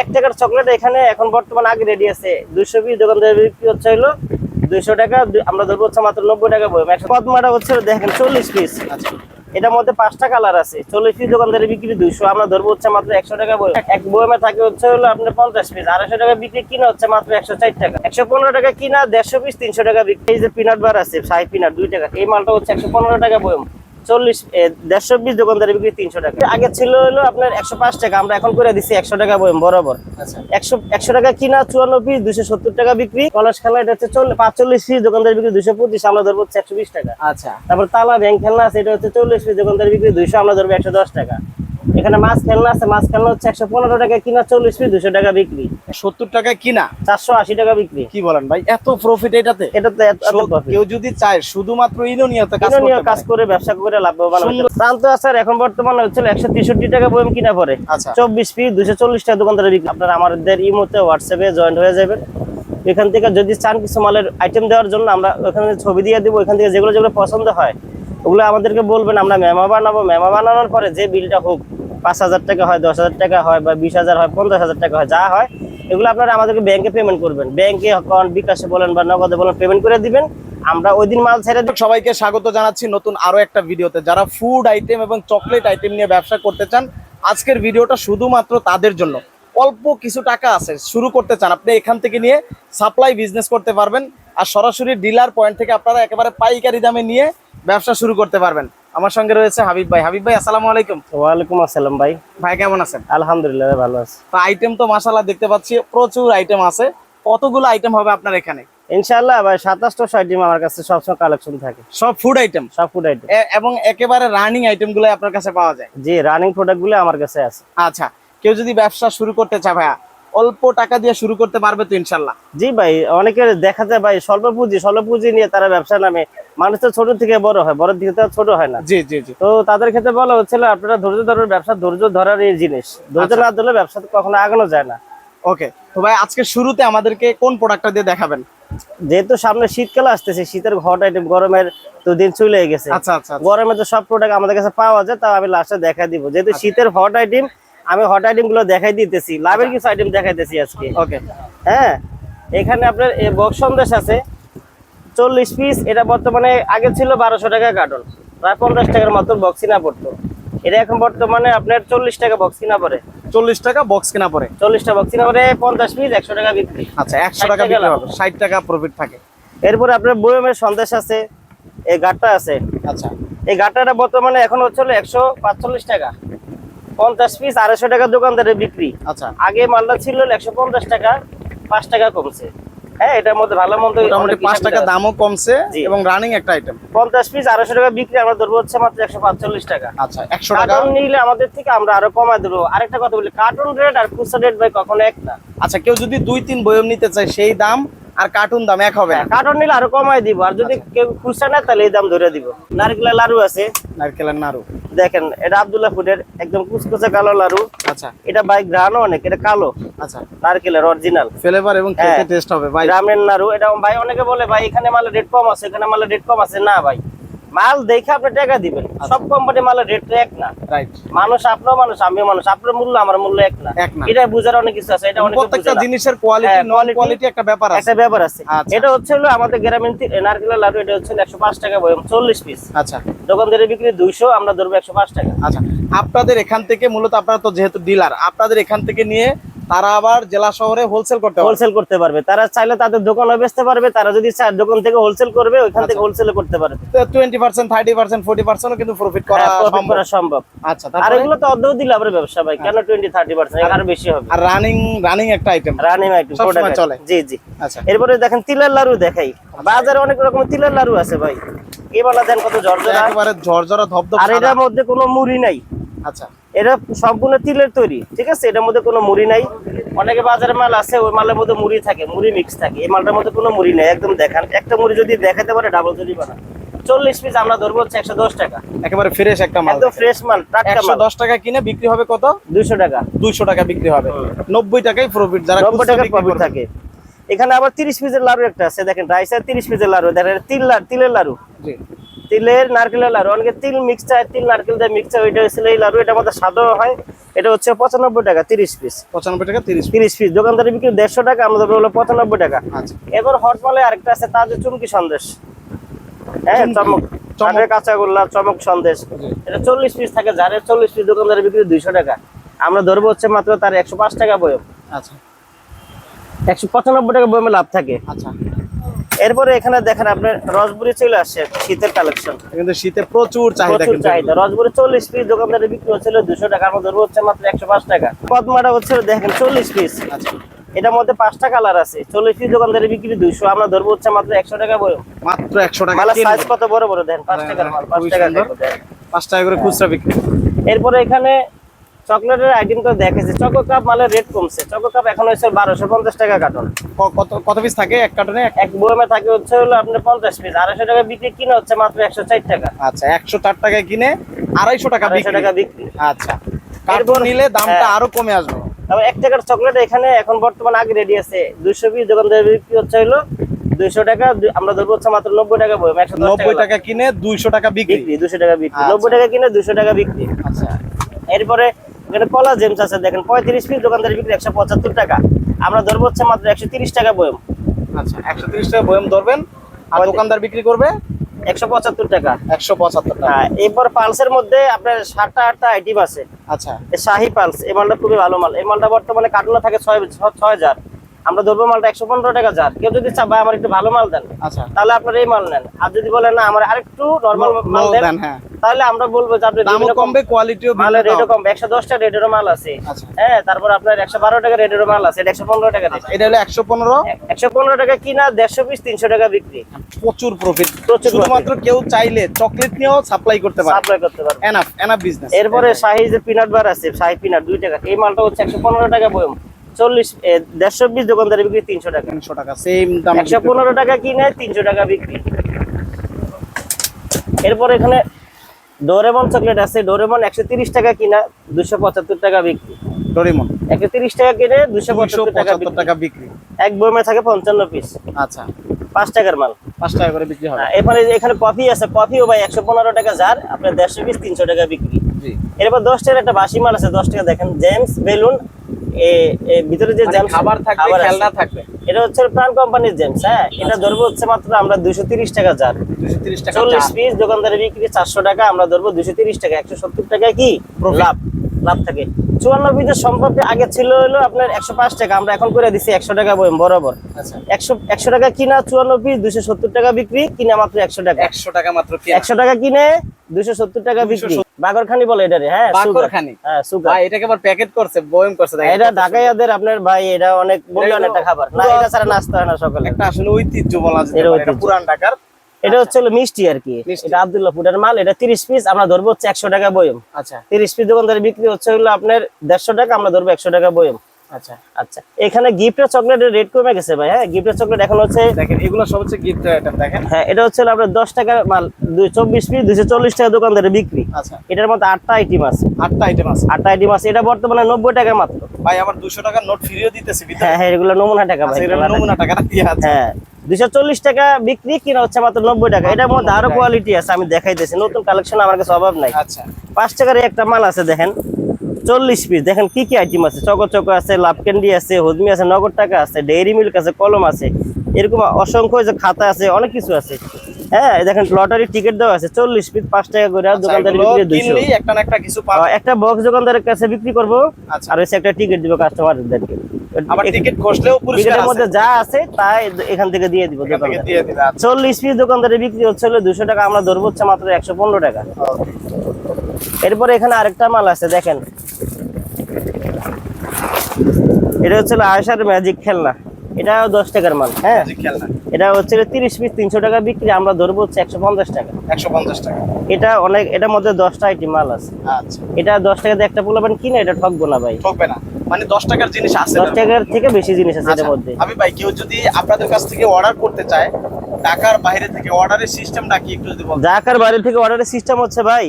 এক টাকার চকলেট এখানে এখন বর্তমান আগে রেডি আছে। দুইশো পিস দোকানদার বিক্রি হচ্ছে হলো দুইশো টাকা আমরা ধরবো হচ্ছে মাত্র নব্বই টাকা বই। একশো কদমাটা হচ্ছে দেখেন চল্লিশ পিস আচ্ছা। এটার মধ্যে পাঁচটা কালার আছে। চল্লিশ পিস দোকানদারি বিক্রি দুইশো আমরা ধরবো হচ্ছে মাত্র একশো টাকা বই। এক বইমে থাকে হচ্ছে হলো আপনার পঞ্চাশ পিস আড়াইশো টাকা বিক্রি কিনা হচ্ছে মাত্র একশো ষাট টাকা। একশো পনেরো টাকা কিনা দেড়শো পিস তিনশো টাকা বিক্রি। এই যে পিনাট বার আছে সাই পিনাট দুই টাকা। এই মালটা হচ্ছে একশো পনেরো টাকা বইম চল্লিশ এ, দেড়শো পিস দোকানদারি বিক্রি তিনশো টাকা। আগে ছিল হলো আপনার একশো পাঁচ টাকা আমরা এখন করে দিচ্ছি একশো টাকা বইম বরাবর। আচ্ছা। একশো একশো টাকা কিনা চুয়ান্ন পিস দুশো সত্তর টাকা বিক্রি। কলস খেলা এটা হচ্ছে চল্লিশ পাঁচচল্লিশ পিস দোকানদারি বিক্রি দুশো পঁচিশ আমরা ধরবো হচ্ছে একশো বিশ টাকা। আচ্ছা। তারপর তালা ব্যাংক খেলনা আছে এটা হচ্ছে চল্লিশ পিস দোকানদার বিক্রি দুইশো আমরা ধরবো একশো দশ টাকা। এখানে মাছ খেলনা আছে মাছ খেলনা হচ্ছে একশো পনেরো টাকা কিনা চল্লিশ পিস দুশো টাকা বিক্রি। সত্তর টাকায় কিনা? চারশো আশি টাকা বিক্রি। কি বলেন ভাই এত প্রফিট এটাতে? এটা তো এত- এত সো- profit। কেউ যদি চায় শুধুমাত্র ইনোনিয়াতে কাজ। করে ব্যবসা করে লাভবান। প্রান্ত আচার এখন বর্তমানে হচ্ছে একশো তেষট্টি টাকা বইম কিনা পরে আচ্ছা। চব্বিশ পিস দুশো চল্লিশ টাকা দোকানদারে বিক্রি। আপনারা আমাদের ইমোতে হোয়াটসঅ্যাপে জয়েন্ট হয়ে যাবেন। এখান থেকে যদি চান কিছু মালের আইটেম দেওয়ার জন্য আমরা ওখানে ছবি দিয়ে দেবো। এখান থেকে যেগুলো যেগুলো পছন্দ হয় ওগুলো আমাদেরকে বলবেন আমরা মেমা বানাবো। মেমা বানানোর পরে যে বিলটা হোক পাঁচ হাজার টাকা হয়, দশ হাজার টাকা হয় বা বিশ হাজার হয়, পঞ্চাশ হাজার টাকা হয়, যা হয়, এগুলো আপনারা আমাদেরকে ব্যাংকে পেমেন্ট করবেন। ব্যাংকে অ্যাকাউন্ট বিকাশে বলেন বা নগদে বলেন পেমেন্ট করে দিবেন। আমরা ওই দিন মাল ছেড়ে সবাইকে স্বাগত জানাচ্ছি নতুন আরও একটা ভিডিওতে। যারা ফুড আইটেম এবং চকলেট আইটেম নিয়ে ব্যবসা করতে চান, আজকের ভিডিওটা শুধুমাত্র তাদের জন্য। অল্প কিছু টাকা আছে, শুরু করতে চান। আপনি এখান থেকে নিয়ে সাপ্লাই বিজনেস করতে পারবেন। আর সরাসরি ডিলার পয়েন্ট থেকে আপনারা একেবারে পাইকারি দামে নিয়ে ব্যবসা শুরু করতে পারবেন। আমার সঙ্গে রয়েছে হাবিব ভাই। হাবিব ভাই আসসালামু আলাইকুম। ওয়ালাইকুম আসসালাম ভাই। ভাই কেমন আছেন? আলহামদুলিল্লাহ ভালো আছে। তো আইটেম তো মাসাল্লাহ দেখতে পাচ্ছি প্রচুর আইটেম আছে। কতগুলো আইটেম হবে আপনার এখানে? ইনশাআল্লাহ ভাই সাতাশটা আইটেম আমার কাছে সবসময় কালেকশন থাকে। সব ফুড আইটেম সব ফুড আইটেম এবং একেবারে রানিং আইটেমগুলো আপনার কাছে পাওয়া যায়? জি রানিং প্রোডাক্টগুলো আমার কাছে আছে। আচ্ছা কেউ যদি ব্যবসা শুরু করতে চায় ভাইয়া অল্প টাকা দিয়ে শুরু করতে পারবে তো ইনশাল্লাহ জি ভাই অনেকে দেখা যায় ভাই স্বল্প পুঁজি স্বল্প পুঁজি নিয়ে তারা ব্যবসা নামে মানুষ তো ছোট থেকে বড় হয় বড় তো ছোট হয় না। জি জি জি। তো তাদের ক্ষেত্রে বলা হচ্ছিল আপনারা ধৈর্য ধরার ব্যবসা ধৈর্য ধরার এই জিনিস। ধৈর্য আচ্ছা। না ধরলে ব্যবসা কখনো আগানো যায় না। ওকে তো ভাই আজকে শুরুতে আমাদেরকে কোন প্রোডাক্টটা দিয়ে দেখাবেন? যেহেতু সামনে শীতকাল আসতেছে শীতের হট আইটেম গরমের তো দিন চলে গেছে। আচ্ছা আচ্ছা আচ্ছা। গরমে তো সব প্রোডাক্ট আমাদের কাছে পাওয়া যায় তাও আমি লাস্টে দেখাই দিব। যেহেতু শীতের হট আইটেম আমি হট আইটেমগুলো দেখাই দিতেছি। লাভের কিছু আইটেম দেখাইতেছি আজকে। ওকে হ্যাঁ? এখানে আপনার বক্স সন্দেশ আছে। চল্লিশ পিস এটা বর্তমানে আগে ছিল বারোশো টাকা কার্টন প্রায় পঞ্চাশ টাকার মতো বক্স কিনা পড়তো। এটা এখন বর্তমানে আপনার চল্লিশ টাকা বক্স কিনা পড়ে। চল্লিশ টাকা বক্স কিনা পরে চল্লিশটা বক্স কিনা পড়ে পঞ্চাশ পিস একশো টাকা বিক্রি। আচ্ছা একশো টাকা টাকা বিক্রি হবে ষাট টাকা প্রফিট থাকে। এরপরে আপনার বয়মের সন্দেশ আছে এই গাটটা আছে। আচ্ছা। এই গাটাটা বর্তমানে এখন হচ্ছে একশো পাঁচচল্লিশ টাকা। পঞ্চাশ পিস আড়াইশো টাকা দোকানদারে বিক্রি। আচ্ছা। আগে মালটা ছিল একশো পঞ্চাশ টাকা পাঁচ টাকা কমছে। হ্যাঁ এটার মধ্যে ভালো মন্দ পাঁচ টাকা দামও কমছে এবং রানিং একটা আইটেম পঞ্চাশ পিস আড়াইশো টাকা বিক্রি আমরা ধরবো হচ্ছে মাত্র একশো পাঁচচল্লিশ টাকা। আচ্ছা একশো টাকা। নিলে আমাদের থেকে আমরা আরও কমায় দেবো আরেকটা কথা বলি কার্টন রেট আর খুচরা রেট ভাই কখনো এক না। আচ্ছা কেউ যদি দুই তিন বয়ম নিতে চায় সেই দাম আর কার্টুন দাম এক হবে কার্টুন কার্টন নিলে আরও কমাই দিব। আর যদি কেউ খুচরা না তাহলে এই দাম ধরে দিব। নারকেলের লাড়ু আছে। নারকেলের নাড়ু দেখেন এটা আব্দুল্লাহ ফুডের একদম কুচকুচে কালো লাড়ু আচ্ছা। এটা ভাই গ্রানও অনেক এটা কালো। আচ্ছা। নারকেলের অরিজিনাল ফ্লেভার এবং খেতে হ্যাঁ। টেস্ট হবে ভাই। গ্রামের নাড়ু এটা ভাই অনেকে বলে ভাই এখানে মালের রেট কম আছে এখানে মালের রেট কম আছে। না ভাই। মাল দেখে আপনি টাকা দিবেন। আচ্ছা। সব কোম্পানি মালের রেট এক না। রাইট মানুষ আপনার মানুষ আমিও মানুষ। আপনার মূল্য আমার মূল্য এক না। এটা বুঝার অনেক কিছু আছে এটা অনেক প্রত্যেকটা জিনিসের কোয়ালিটি হ্যাঁ, নন কোয়ালিটি একটা ব্যাপার আছে। একটা ব্যাপার আছে। আচ্ছা। এটা হচ্ছে হলো আমাদের গ্রামীণ নারকেলের লাড়ু এটা হচ্ছে একশো পাঁচ টাকা বয়ম চল্লিশ পিস আচ্ছা। দোকানদারের বিক্রি দুইশো আমরা ধরবো একশো পাঁচ টাকা। আচ্ছা। আপনাদের এখান থেকে মূলত আপনারা তো যেহেতু ডিলার আপনাদের এখান থেকে নিয়ে তারা আবার জেলা শহরে হোলসেল করতে হোলসেল করতে পারবে। তারা চাইলে তাদের দোকানে বেচতে পারবে তারা যদি দোকান থেকে হোলসেল করবে ওইখান থেকে আচ্ছা। হোলসেল করতে পারবে। Twenty percent thirty percent forty পার্সেন্টও কিন্তু প্রফিট করা হ্যাঁ, সম্ভব। আচ্ছা আর এগুলো তো অর্ধেও দিলে আবার ব্যবসা ভাই। কেন টোয়েন্টি থার্টি পার্সেন্ট আরও বেশি হবে। আর রানিং রানিং একটা আইটেম রানিং আইটেম চলে। জি জি। আচ্ছা। এরপরে দেখেন তিলের লাড়ু দেখাই। বাজারে অনেক রকম তিলের লাড়ু আছে ভাই। এবার দেন কত ঝরঝরা। একেবারে ঝরঝরা ধবধব আর। এটার মধ্যে কোনো মুড়ি নাই। আচ্ছা। এটা সম্পূর্ণ তিলের তৈরি ঠিক আছে? এটার মধ্যে কোনো মুড়ি নাই। অনেকে বাজারে মাল আছে ওই মালের মধ্যে মুড়ি থাকে মুড়ি মিক্স থাকে। এই মালটার মধ্যে কোনো মুড়ি নেই একদম দেখান। একটা মুড়ি যদি দেখাতে পারে ডাবল তৈরি বানা চল্লিশ পিস আমরা ধরবো হচ্ছে একশো দশ টাকা। একেবারে ফ্রেশ একটা মাল। একদম ফ্রেশ মাল টাটকা মাল। দশ টাকা কিনে বিক্রি হবে কত? দুইশো টাকা। দুইশো টাকা বিক্রি হবে। নব্বই টাকাই প্রফিট যারা নব্বই বিক্রি প্রফিট থাকে। এখানে আবার তিরিশ পিসের লাড়ু একটা আছে দেখেন রাইসের তিরিশ পিসের লাড়ু দেখেন তিল লা- তিলের লাড়ু। তিলের নারকেলের লাড়ু অনেকে তিল মিক্স চায় তিল নারকেল দিয়ে মিক্স চায় ওইটা হচ্ছে এই লাড়ু এটা মধ্যে স্বাদও হয় এটা হচ্ছে পঁচানব্বই টাকা তিরিশ পিস। পঁচানব্বই টাকা তিরিশ তিরিশ পিস দোকানদারি বিক্রি দেড়শো টাকা আমাদের হলো পঁচানব্বই টাকা। আচ্ছা। এরপর হটমালে আরেকটা আছে তাদের চুমকি সন্দেশ। হ্যাঁ চমক। চমক কাঁচাগোল্লা চমক সন্দেশ। এটা চল্লিশ পিস থাকে যারে চল্লিশ পিস দোকানদারি বিক্রি দুইশো টাকা। আমরা ধরবো হচ্ছে মাত্র তার একশো পাঁচ টাকা বয়ম আচ্ছা। একশো পঁচানব্বই টাকা বয়মে লাভ থাকে। আচ্ছা। এরপরে এখানে দেখেন আপনার রসবুরি চলে আসছে শীতের কালেকশন। কিন্তু শীতে প্রচুর চাহিদা প্রচুর চাহিদা। রসবুরি চল্লিশ পিস দোকানদারে বিক্রি হচ্ছিল দুশো টাকা আমরা ধরবো হচ্ছে মাত্র একশো পাঁচ টাকা। কদমাটা হচ্ছে দেখেন চল্লিশ পিস আচ্ছা। এটার মধ্যে পাঁচটা কালার আছে। চল্লিশ পিস দোকানদারে বিক্রি দুইশো আমরা ধরবো হচ্ছে মাত্র একশো টাকা বয়ম মাত্র একশো টাকা কিনবো। সাইজ কত বড় বড় দেন পাঁচ হ্যাঁ, টাকার মাল পাঁচ টাকা। পাঁচ টাকা করে খুচরা বিক্রি। এরপরে এখানে চকলেটের আইটেম তো দেখেছি। চকো কাপ মালের রেট কমছে। চকো কাপ এখন হচ্ছে বারোশো পঞ্চাশ টাকা কার্টন কত কত পিস থাকে এক কার্টনে এক- বয়মে থাকে হচ্ছে হলো আপনার পঞ্চাশ পিস আড়াইশো টাকা বিক্রি কিনে হচ্ছে মাত্র একশো চার টাকা। আচ্ছা একশো চার টাকায় কিনে আড়াইশো টাকা আড়াইশো টাকা বিক্রি। আচ্ছা কার্টন নিলে দামটা হ্যাঁ। আরও কমে আসবে। তবে এক টাকার চকলেট এখানে এখন বর্তমান আগে রেডি আছে। দুইশো পিস দোকানদার বিক্রি হচ্ছে হলো দুইশো টাকা আমরা ধরবো হচ্ছে মাত্র নব্বই টাকা বয়ম একশো নব্বই টাকা কিনে দুইশো টাকা বিক্রি। দুশো টাকা বিক্রি। আচ্ছা। নব্বই টাকা কিনে দুশো টাকা বিক্রি। আচ্ছা। এরপরে এখানে কলা জেমস আছে দেখেন পঁয়ত্রিশ পিস দোকানদার বিক্রি একশো পঁচাত্তর টাকা। আমরা ধরবো হচ্ছে মাত্র একশো তিরিশ টাকা বয়ম। আচ্ছা একশো তিরিশ টাকা বয়ম ধরবেন আর দোকানদার বিক্রি করবে? একশো পঁচাত্তর টাকা। একশো পঁচাত্তর টাকা। হ্যাঁ, এরপর পালসের মধ্যে আপনার সাতটা আটটা আইটেম আছে। আচ্ছা। শাহি পালস এই মালটা খুবই ভালো মাল। এই মালটা বর্তমানে কার্টুনে থাকে ছয় ছ- ছয় হাজার। আমরা ধরবো মালটা একশো পনেরো টাকা যার। কেউ যদি চায় ভাই আমার একটু ভালো মাল দেন। আচ্ছা। তাহলে আপনার এই মাল নেন। আর যদি বলেন না আমার আরেকটু নর্মাল মাল দেন হ্যাঁ। তাহলে আমরা বলব যে আপনি দামও কমবে কোয়ালিটিও মালের রেটও কম একশো দশটা রেটেরও মাল আছে। আচ্ছা। হ্যাঁ তারপর আপনার একশো বারো টাকা রেটেরও মাল আছে। এটা একশো পনেরো টাকা রেট এটা হলো একশো পনেরো। একশো পনেরো টাকা কিনা দেড়শো পিস তিনশো টাকা বিক্রি। প্রচুর প্রফিট প্রচুর শুধুমাত্র কেউ চাইলে চকলেট নিয়েও সাপ্লাই করতে পারে। সাপ্লাই করতে পারবে। এনাফ এনাফ বিজনেস এরপরে শাহি যে পিনাট বার আছে শাহি পিনাট দুই টাকা। এই মালটা হচ্ছে একশো পনেরো টাকা বয়ম। চল্লিশ এ, দেড়শো পিস দোকানদারি বিক্রি তিনশো টাকা। তিনশো টাকা সেম দাম একশো পনেরো টাকা কিনে তিনশো টাকা বিক্রি। এরপর এখানে ডোরেমন চকলেট আছে। ডোরেমন একশো তিরিশ টাকা কিনা দুশো পঁচাত্তর টাকা বিক্রি। ডরিমন একশো তিরিশ টাকা কিনে দুশো পঁচাত্তর টাকা বিক্রি। এক বয়মে থাকে পঞ্চান্ন পিস আচ্ছা। পাঁচ টাকার মাল। পাঁচ টাকা করে বিক্রি হবে। হ্যাঁ, এরপরে এখানে কফি আছে কফিও ভাই একশো পনেরো টাকা যার আপনার দেড়শো পিস তিনশো টাকা বিক্রি। এরপর দশ টাকার একটা বাসি মাল আছে দশ টাকা। দেখেন জেমস বেলুন ভিতরে যে মানে জেমস খাবার থাকবে খেলনা থাকবে। এটা হচ্ছে প্রাণ কোম্পানির জেমস হ্যাঁ? এটা ধরবো হচ্ছে মাত্র আমরা দুশো তিরিশ টাকা যার দুশো তিরিশ টাকা চল্লিশ। পিস দোকানদারে বিক্রি চারশো টাকা আমরা ধরবো দুশো তিরিশ টাকা। একশো সত্তর টাকা কি। লাভ। লাভ থাকে। চুয়ান্ন পিসের সম্পর্কে আগে ছিল হলো আপনার একশো পাঁচ টাকা আমরা এখন করে দিচ্ছি একশো টাকা বয়ম বরাবর। আচ্ছা। একশো একশো টাকা কিনা চুয়ান্ন পিস দুশো সত্তর টাকা বিক্রি কিনা মাত্র একশো টাকা। একশো টাকা মাত্র একশো টাকা কিনে দুশো সত্তর টাকা বিক্রি। 270 বাগরখানি বলে এটারে হ্যাঁ। বাকরখানি হ্যাঁ সুগার। ভাই এটাকে আবার প্যাকেট করছে বয়ম করছে। এটা ঢাকাইয়াদের আপনার ভাই এটা অনেক এটা একটা খাবার। না এটা ছাড়া নাস্তা হয় না সকালে একটা আসলে ঐতিহ্য বলা ঐতিহ্য। পুরান ঢাকার এটা হচ্ছে হলো মিষ্টি আর কি। এটা আব্দুল্লাহপুরের মাল এটা তিরিশ পিস আমরা ধরবো হচ্ছে একশো টাকা বয়ম। আচ্ছা। তিরিশ পিস দোকানদারে বিক্রি হচ্ছে হলো আপনার দেড়শো টাকা আমরা ধরবো একশো টাকা বয়ম। আচ্ছা। আচ্ছা এখানে গিফটের চকলেটের রেট কমে গেছে ভাই হ্যাঁ? গিফটের চকলেট এখন হচ্ছে দেখেন এগুলো সব হচ্ছে গিফট আইটেম দেখেন। হ্যাঁ এটা হচ্ছে হলো আপনার দশ টাকার মাল দুই চব্বিশ পিস দুইশো চল্লিশ টাকা দোকানদারে বিক্রি। আচ্ছা। এটার মধ্যে আটটা আইটেম আছে। আটটা আইটেম আছে। আটটা আইটেম আছে এটা বর্তমানে নব্বই টাকা মাত্র। ভাই আবার দুশো টাকার নোট ফিরিয়ে দিতেছে হ্যাঁ হ্যাঁ এগুলো নমুনা টাকা ভাই আচ্ছা, নমুনা টাকা। নমুনা টাকা। দিয়ে আছে হ্যাঁ। দুইশো চল্লিশ টাকা বিক্রি কিনা হচ্ছে মাত্র নব্বই টাকা। এটার মধ্যে আরও কোয়ালিটি আছে আমি দেখাই দিয়েছি নতুন কালেকশন আমার কাছে অভাব নাই। আচ্ছা। পাঁচ টাকার একটা মাল আছে দেখেন। চল্লিশ পিস দেখেন কি কি আইটেম আছে? চকো চকো আছে লাভ ক্যান্ডি আছে হজমি আছে নগদ টাকা আছে ডেইরি মিল্ক আছে কলম আছে। এরকম অসংখ্য যে খাতা আছে অনেক কিছু আছে। হ্যাঁ দেখেন লটারি টিকিট দেওয়া আছে চল্লিশ পিস পাঁচ টাকা করে দোকানদারি কিনলেই একটা না একটা কিছু একটা বক্স দোকানদারের কাছে বিক্রি করব আচ্ছা। আর হচ্ছে একটা টিকিট দিব কাস্টমারদেরকে আবার টিকিট ঘষলেও পুরস্কার মধ্যে যা আছে তাই এখান থেকে দিয়ে দিব দোকানদার আচ্ছা। চল্লিশ পিস দোকানদারে বিক্রি হচ্ছে দুশো টাকা আমরা ধরবো হচ্ছে মাত্র একশো পনেরো টাকা। এরপরে এখানে আরেকটা মাল আছে দেখেন। এটা হচ্ছে আয়সার ম্যাজিক খেলনা। এটা দশ টাকার মাল হ্যাঁ? এটা হচ্ছে তিরিশ পিস তিনশো টাকা বিক্রি আমরা ধরবো হচ্ছে একশো পঞ্চাশ টাকা। একশো পঞ্চাশ টাকা। এটা অনেক এটার মধ্যে দশটা আইটি মাল আছে। আচ্ছা। এটা দশ টাকা দিয়ে একটা পোলাবেন কিনে এটা ঠকবো না ভাই। ঠকবে না। মানে দশ টাকার জিনিস আছে দশ টাকার থেকে বেশি জিনিস আছে আচ্ছা, এটার মধ্যে। আমি ভাই কেউ যদি আপনাদের কাছ থেকে অর্ডার করতে চায় ঢাকার বাইরে থেকে অর্ডারের সিস্টেমটা কি একটু যদি বলেন? জাকার বাড়ি থেকে অর্ডারের সিস্টেম হচ্ছে ভাই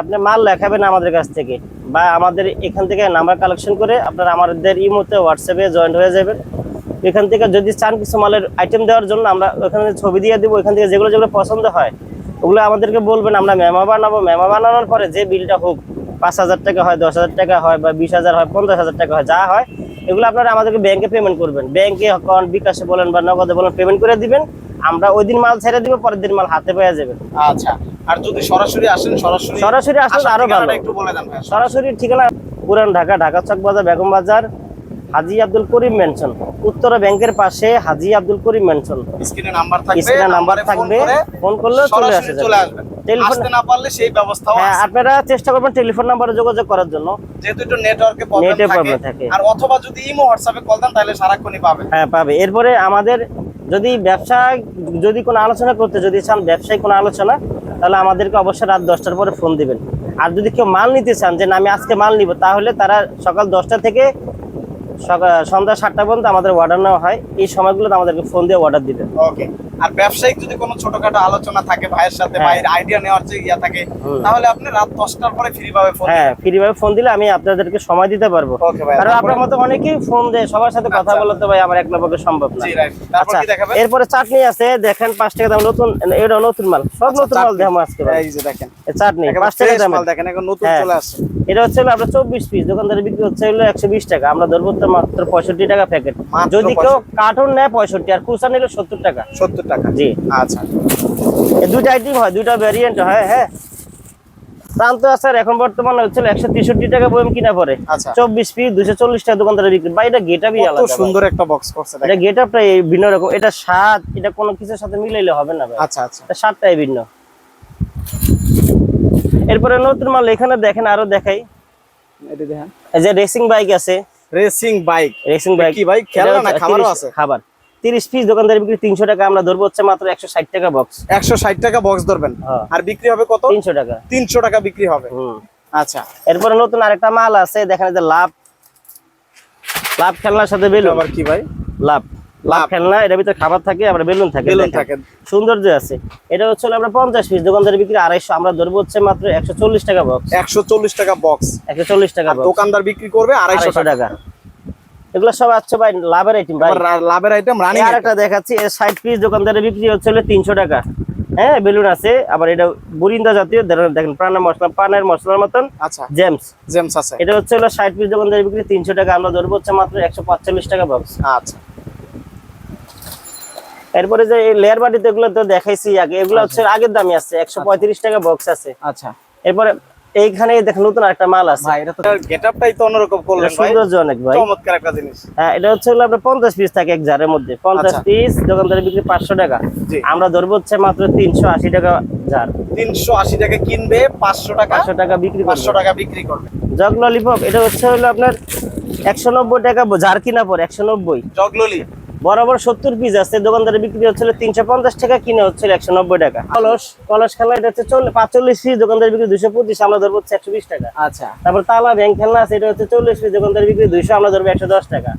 আপনি মাল লেখাবেন আমাদের কাছ থেকে। বা আমাদের এখান থেকে নাম্বার কালেকশন করে আপনারা আমাদের ইমোতে হোয়াটসঅ্যাপে জয়েন্ট হয়ে যাবেন। এখান থেকে যদি চান কিছু মালের আইটেম দেওয়ার জন্য আমরা ওখানে ছবি দিয়ে দিব ওখান থেকে যেগুলো যেগুলো পছন্দ হয় ওগুলো আমাদেরকে বলবেন আমরা মেমা বানাবো। মেমা বানানোর পরে যে বিলটা হোক পাঁচ হাজার টাকা হয় দশ হাজার টাকা হয় বা বিশ হাজার হয় পঞ্চাশ হাজার টাকা হয় যা হয় এগুলো আপনারা আমাদেরকে ব্যাংকে পেমেন্ট করবেন। ব্যাংকে অ্যাকাউন্ট বিকাশে বলেন বা নগদে বলেন পেমেন্ট করে দিবেন। আমরা ওই দিন মাল ছেড়ে দিব পরের দিন মাল হাতে পেয়ে যাবেন। আচ্ছা আর যদি সরাসরি আসেন সরাসরি সরাসরি আসলে আরও ভালো। একটু বলে দেন সরাসরি ঠিকানা পুরান ঢাকা ঢাকা চক বাজার বেগম বাজার হাজি আব্দুল করিম মেনশন উত্তরা ব্যাংকের পাশে হাজি আব্দুল করিম মেনশন স্ক্রিনে নাম্বার থাকবে স্ক্রিনে নাম্বার ফোন থাকবে। ফোন করলে চলে আসে চলে আসবেন। টেলিফোন না পারলে সেই ব্যবস্থাও হ্যাঁ আছে। আপনারা চেষ্টা করবেন টেলিফোন নাম্বারে যোগাযোগ করার জন্য। যেহেতু একটু নেটওয়ার্কে প্রবলেম থাকে আর অথবা যদি ইমো হোয়াটসঅ্যাপে কল দেন তাহলে সারাক্ষণই হ্যাঁ পাবে। এরপরে আমাদের যদি ব্যবসা যদি কোনো আলোচনা করতে যদি চান ব্যবসায়িক কোনো আলোচনা তাহলে আমাদেরকে অবশ্যই রাত দশটার পরে ফোন দিবেন। আর যদি কেউ মাল নিতে চান যে না আমি আজকে মাল নিব তাহলে তারা সকাল দশটা থেকে সন্ধ্যা সাতটা পর্যন্ত আমাদের অর্ডার নেওয়া হয়। এই সময়গুলোতে আমাদেরকে ফোন দিয়ে অর্ডার দিবেন ওকে আর ব্যবসায়িক যদি কোনো ছোটখাটো আলোচনা থাকে ভাইয়ের সাথে হ্যাঁ। ভাইয়ের আইডিয়া নেওয়ার যে ইয়া থাকে তাহলে আপনি রাত দশটার পরে ফ্রি পাবে ফোন হ্যাঁ ফ্রিভাবে ফোন দিলে আমি আপনাদেরকে সময় দিতে পারব। কারণ আপনার মতো অনেকেই ফোন দেয় সবার সাথে কথা আচ্ছা। বলতে ভাই আমার একলা পক্ষে সম্ভব না। আচ্ছা এরপরে চাটনি আছে দেখেন পাঁচ টাকা দাম নতুন এটা নতুন মাল সব নতুন মাল দেখাম আজকে এই যে দেখেন। এই চাটনি পাঁচ টাকা দাম দেখেন এখন নতুন হ্যাঁ। চলে আসছে। এটা হচ্ছে হলো আপনার চব্বিশ পিস দোকানদারে বিক্রি হচ্ছে হলো একশো বিশ টাকা আমরা ধরবো তো মাত্র পঁয়ষট্টি টাকা প্যাকেট যদি কেউ কার্টুন নেয় পঁয়ষট্টি আর কুসা নিলে সত্তর টাকা। সত্তর টাকা। জি। আচ্ছা। এই দুইটা আইটেম হয় দুইটা ভ্যারিয়েন্ট হয় হ্যাঁ? প্রান্ত আচার এখন বর্তমানে হচ্ছে একশো তেষট্টি টাকা বয়ম কিনা পরে আচ্ছা। চব্বিশ পিস দুশো চল্লিশ টাকা দোকানদারে বিক্রি। বা এটা গেটাবই আলাদা সুন্দর একটা বক্স করছে এটা দেখেন। ভিন্ন রকম। এটা স্বাদ এটা কোনো কিছুর সাথে মিলাইলে হবে না আচ্ছা আচ্ছা। ভিন্ন। এরপরে নতুন মাল এখানে দেখেন আরও দেখাই। এটা দেখেন। এই যে রেসিং বাইক আছে। রেসিং বাইক রেসিং বাইক কি ভাই? খেলনা না খাবারও আছে? খাবার। তিরিশ পিস দোকানদারি বিক্রি তিনশো টাকা আমরা ধরবো হচ্ছে মাত্র একশো ষাট টাকা বক্স একশো ষাট টাকা বক্স ধরবেন। হ্যাঁ। আর বিক্রি হবে কত? তিনশো টাকা। তিনশো টাকা বিক্রি হবে। আচ্ছা। এরপরে নতুন আরেকটা মাল আছে দেখেন যে লাভ। লাভ খেলনার সাথে বেলুন। আবার কি ভাই? লাভ। লাভ। খেলনা এটার ভিতরে খাবার থাকে আবার বেলুন থাকে বেলুন থাকে। সৌন্দর্য আছে। এটা হচ্ছে আমরা পঞ্চাশ পিস দোকানদার বিক্রি আড়াইশো আমরা ধরবো হচ্ছে মাত্র একশো চল্লিশ টাকা বক্স একশো চল্লিশ টাকা বক্স একশো চল্লিশ টাকা বক্স দোকানদার বিক্রি করবে আড়াইশো টাকা। এগুলো সব আছে ভাই লাভের আইটেম ভাই। লাভের আইটেম রানিং আর একটা দেখাচ্ছি পিস দোকানদারে বিক্রি হচ্ছে হলো তিনশো টাকা। হ্যাঁ বেলুন আছে আবার এটা বুরিন্দা জাতীয় দেখেন- প্রাণের মশলা পানের মশলার মতন আচ্ছা। জেমস জেমস আছে। এটা হচ্ছে হলো ষাট পিস দোকানদারে বিক্রি তিনশো টাকা। আমরা ধরবো হচ্ছে মাত্র একশো পাঁচচল্লিশ টাকা বক্স আচ্ছা। এরপরে যে লেয়ার বাটিতে এগুলো তো দেখাইছি আগে এগুলো হচ্ছে আগের দামই আছে একশো পঁয়ত্রিশ টাকা বক্স আছে। আচ্ছা। এরপরে এইখানে দেখেন নতুন একটা মাল আছে। ভাই এটা তো গেটআপটাই তো অন্যরকম করলেন ভাই। সৌন্দর্য অনেক ভাই। চমৎকার একটা জিনিস। হ্যাঁ এটা হচ্ছে হলো আপনার পঞ্চাশ পিস থাকে এক জারের মধ্যে। পঞ্চাশ আচ্ছা। পিস দোকানদারে বিক্রি পাঁচশো টাকা। আমরা ধরবো হচ্ছে মাত্র তিনশো আশি টাকা জার। তিনশো আশি টাকা কিনবে পাঁচশো টাকা পাঁচশো টাকা বিক্রি পাঁচশো করব টাকা বিক্রি করবে। জগ ললিপপ এটা হচ্ছে হলো আপনার একশো নব্বই টাকা জার কিনা পর একশো নব্বই। জগললি বরাবর সত্তর পিস আছে। দোকানদারে বিক্রি হচ্ছিল তিনশো পঞ্চাশ টাকা কিনে হচ্ছিল একশো নব্বই টাকা। কলস কলস খেলা এটা হচ্ছে চল্লিশ পাঁচচল্লিশ পিস দোকানদারে বিক্রি দুশো পঁচিশ আমরা ধরবো হচ্ছে একশো বিশ টাকা। আচ্ছা। তারপর তালা ব্যাংক খেলনা আছে এটা হচ্ছে চল্লিশ পিস দোকানদারে বিক্রি দুইশো আমরা ধরবো একশো দশ টাকা।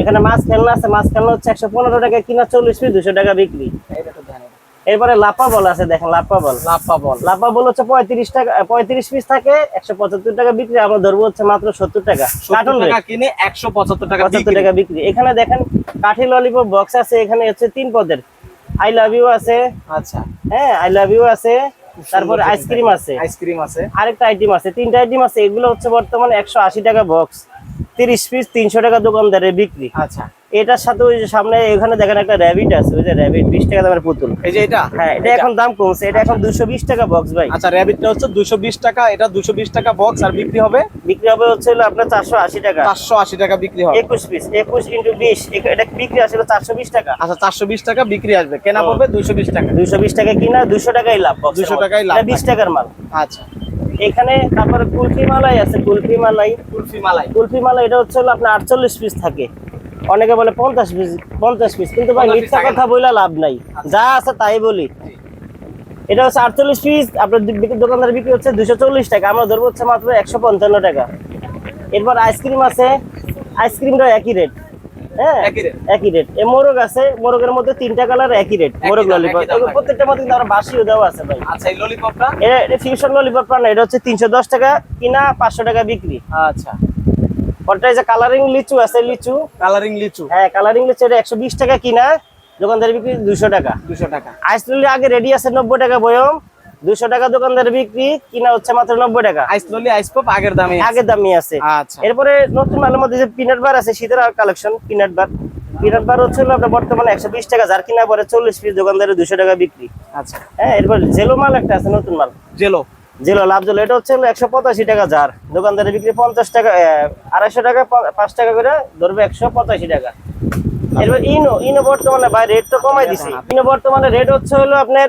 এখানে মাছ খেলনা আছে মাছ খেলনা হচ্ছে একশো পনেরো টাকা কিনা চল্লিশ পিস দুশো টাকা বিক্রি। এটা তো জানি এরপরে লাপা বল আছে দেখেন লাপা বল। লাভা বল। লাপা বল হচ্ছে পঁয়ত্রিশ টাকা পঁয়ত্রিশ পিস থাকে একশো পঁচাত্তর টাকা বিক্রি আমরা ধরবো হচ্ছে মাত্র সত্তর টাকা। কার্টুন কিনে একশো পঁচাত্তর টাকা পঁচাত্তর টাকা বিক্রি। এখানে দেখেন কাঠি ললিপপ বক্স আছে এখানে হচ্ছে তিন পদের। আই লাভ ইউ আছে। আচ্ছা। হ্যাঁ আই লাভ ইউ আছে। তারপরে আইসক্রিম আছে। আইসক্রিম আছে। আরেকটা আইটেম আছে তিনটা আইটেম আছে এগুলো হচ্ছে বর্তমানে একশো আশি টাকা বক্স তিরিশ পিস তিনশো টাকা দোকানদারে বিক্রি। আচ্ছা। এটার সাথে ওই যে সামনে এখানে দেখেন একটা র্যাবিট আছে ওই যে র্যাবিট বিশ টাকা দামের পুতুল। এই যে এটা? হ্যাঁ এটা এখন দাম কমছে এটা এখন দুশো বিশ টাকা বক্স ভাই। আচ্ছা র্যাবিটটা হচ্ছে দুশো বিশ টাকা এটা দুশো বিশ টাকা বক্স আর বিক্রি হবে? বিক্রি হবে হচ্ছে আপনার চারশো আশি টাকা। চারশো আশি টাকা বিক্রি হবে। একুশ পিস একুশ ইন্টু বিশ এটা বিক্রি আসলে চারশো বিশ টাকা। আচ্ছা চারশো বিশ টাকা বিক্রি আসবে কেনা পড়বে দুইশো বিশ টাকা। দুইশো বিশ টাকা কিনা দুশো টাকাই লাভ 200 টাকাই লাভ বিশ টাকার মাল। আচ্ছা। এখানে তারপরে কুলফি মালাই আছে কুলফি মালাই। কুলফি মালাই। কুলফি মালাই এটা হচ্ছে হলো আপনার আটচল্লিশ পিস থাকে। অনেকে বলে পঞ্চাশ পিস পঞ্চাশ পিস কিন্তু ভাই মিথ্যা কথা বইলা লাভ নাই। যা আছে তাই বলি। এটা হচ্ছে আটচল্লিশ পিস আপনার দোকানদার বিক্রি হচ্ছে দুশো চল্লিশ টাকা আমরা ধরবো হচ্ছে মাত্র একশো পঞ্চান্ন টাকা। এরপর আইসক্রিম আছে আইসক্রিমটা একই রেট। হ্যাঁ? একই রেট। এ মোরগ আছে মোরগের মধ্যে তিনটা কালার একই রেট। মোরগ দাম, ললিপপ একই দাম থাকে। প্রত্যেকটা মধ্যে কিন্তু আরও বাসিও দেওয়া আছে ভাই। আচ্ছা এই ললিপপটা এটা এটা ফিউশন ললিপপ না এটা হচ্ছে তিনশো দশ টাকা কিনা পাঁচশো টাকা বিক্রি। আচ্ছা। ওটা যে কালারিং লিচু আছে লিচু। কালারিং লিচু। হ্যাঁ কালারিং লিচু এটা একশো বিশ টাকা কিনা। দোকানদার বিক্রি দুশো টাকা। দুশো টাকা। আইসক্রিম আগে রেডি আছে নব্বই টাকা বয়ম। দুশো টাকা দোকানদারের বিক্রি কিনা হচ্ছে মাত্র নব্বই টাকা। আইস ললি আইস পপ আগের দামে আগের দামই আছে। আচ্ছা। এরপরে নতুন মালের মধ্যে যে পিনাট বার আছে শীতের collection peanut bar peanut bar হচ্ছে আপনার বর্তমানে একশো বিশ টাকা যার কিনা পরে চল্লিশ পিস দোকানদারের দুশো টাকা বিক্রি। আচ্ছা। হ্যাঁ এরপর জেলো মাল একটা আছে নতুন মাল। জেলো। জেলো লাভ জেলো এটা হচ্ছে একশো পঁচাশি টাকা যার দোকানদারে বিক্রি পঞ্চাশ টাকা আড়াইশো টাকা পাঁচ টাকা করে ধরবে একশো পঁচাশি টাকা। এরপর ইনো ইনো বর্তমানে ভাই রেট তো কমাই দিছে। ইনো বর্তমানে রেট হচ্ছে হলো আপনার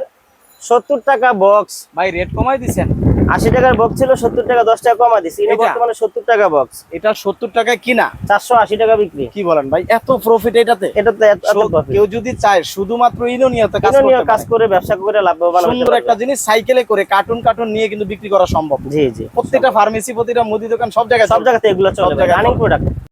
সত্তর টাকা বক্স ভাই রেট কমাই দিছেন? আশি টাকার বক্স ছিল সত্তর টাকা দশ টাকা কমা দিছি। এটা? বর্তমানে সত্তর টাকা বক্স এটা সত্তর টাকা কিনা? চারশো আশি টাকা বিক্রি। কি বলেন ভাই এত প্রফিট এটাতে? এটাতে কেউ যদি চায় শুধুমাত্র ইনোনিয়াতে কাজ করে ব্যবসা করে লাভবান হতে সুন্দর একটা জিনিস সাইকেলে করে কার্টুন কার্টুন নিয়ে কিন্তু বিক্রি করা সম্ভব। জি জি। প্রত্যেকটা ফার্মেসি প্রতিটা মুদি দোকান সব জায়গায় সব। জায়গাতে এগুলো চলে রানিং প্রোডাক্ট